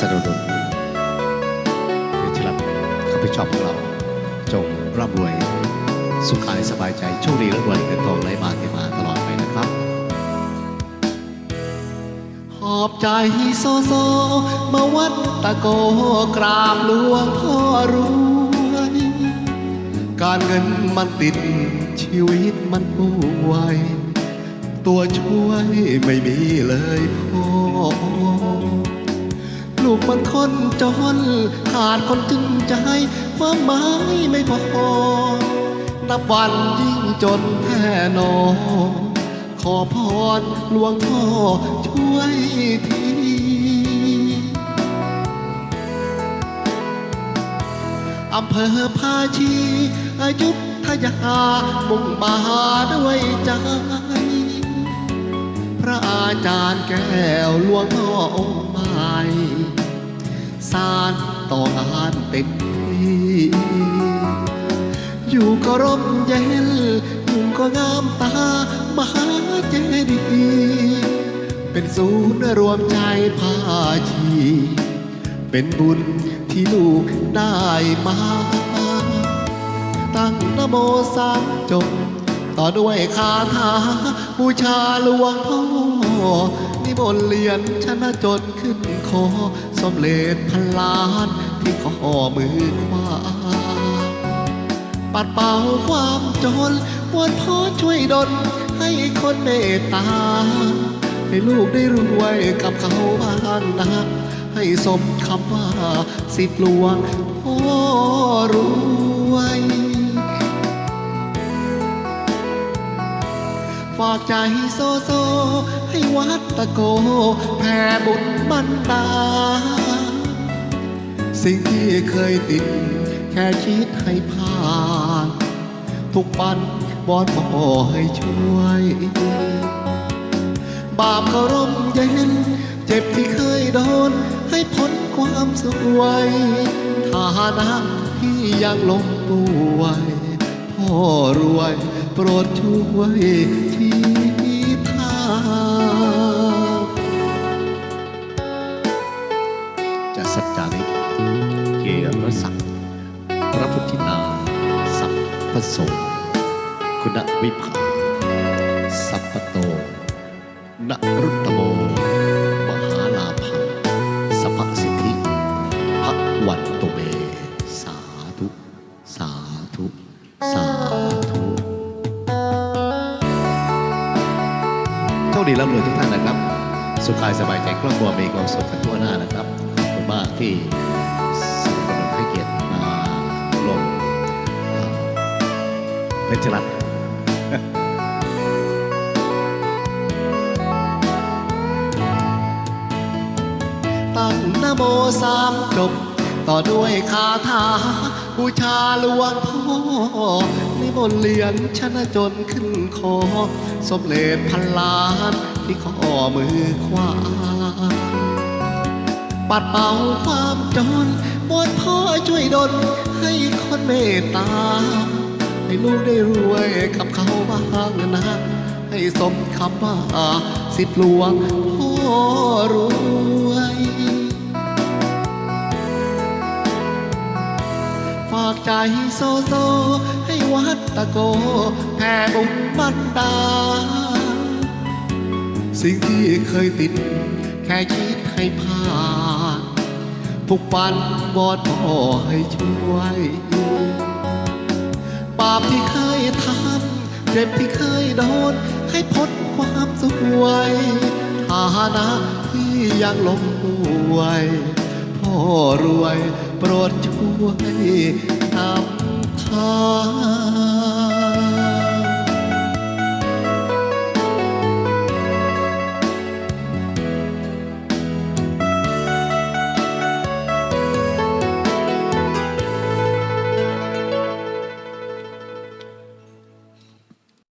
สนดุลเวชรัตข้าพเจ้าของเรา จงร่ำรวย สุขายสบายใจโชคดีและรวยเงินทองไหลมาเทมาตลอดไปนะครับ หอบใจโซโซ มาวัดตะโกกราบหลวงพ่อรวยการเงินมันติดชีวิตมันป่วยตัวช่วยไม่มีเลยพ่อ ลูกมันคนจนขาดคนจึงใจความหมายไม่พอ นับวันยิ่งจนแท่นอขอพรหลวงพ่อช่วยทีอำเภอภาชีอายุทยามุ่งมาด้วยใจพระอาจารย์แก้วหลวงพ่อองค์ใหม่ สารต่องานเต็มที่อยู่ก็ร่มเย็นอยู่ก็งามตามหาเจดีย์เป็นศูนย์รวมใจภาชี เป็นบุญที่ลูกได้มา ตั้งนโมสามจบ ต่อด้วยคาถาบูชาหลวงพ่อ นิมนต์เรียนชนะจนขึ้นคอสมเลดพันล้านที่ขอมือขวาปัดเป่าความจนวอนพ่อช่วยดลให้คนเมตตา ให้ลูกได้รวยกับเขาบ้างนะ ให้สมคำว่าสิทธิหลวงพ่อรวยฝากใจโซโซ วัดตะโกแผ่บุญบันดา สิ่งที่เคยติด แค่คิดให้ผ่าน ทุกปันวอนพ่อให้ช่วย บาปก็ร่มเย็น เจ็บที่เคยโดน ให้พ้นความสวยฐานะที่ยังลงป่วยพ่อรวยโปรดช่วยที่ทาง ยศักดิ์พระพุทธินาสัพพโสคุณวิภาสัพพโตนรุตโม มหาลาภังสัพพสิทธิพระวันตุเม สาธุ สาธุ สาธุโชคดีร่ำรวยทุกท่านนะครับ สุขกายสบายใจครอบครัวมีความสุขกันทั่วหน้านะครับขอบคุณมากที่ เพชรรัตตั้งนโมสามจบ ต่อด้วยคาถาบูชาหลวงพ่อนิมนต์เรียนชนะจนขึ้นคอ สมเลดพันล้านที่ข้อมือขวา ปัดเป่าความจนบนพ่อช่วยดลให้คนเมตตา ลูกได้รวยกับเขาบ้างนะ ให้สมคำว่าสิทธิหลวงพ่อรวยฝากใจโซโซ ให้วัดตะโก แผ่บุญบันดาสิ่งที่เคยติด แค่คิดให้ผ่านทุกวันวอนพ่อให้ช่วย บที่เคยทำเจ็บที่เคยโดน ให้พ้นความสวยฐานะที่ยังลงป่วยพ่อรวยโปรดช่วยนำทาง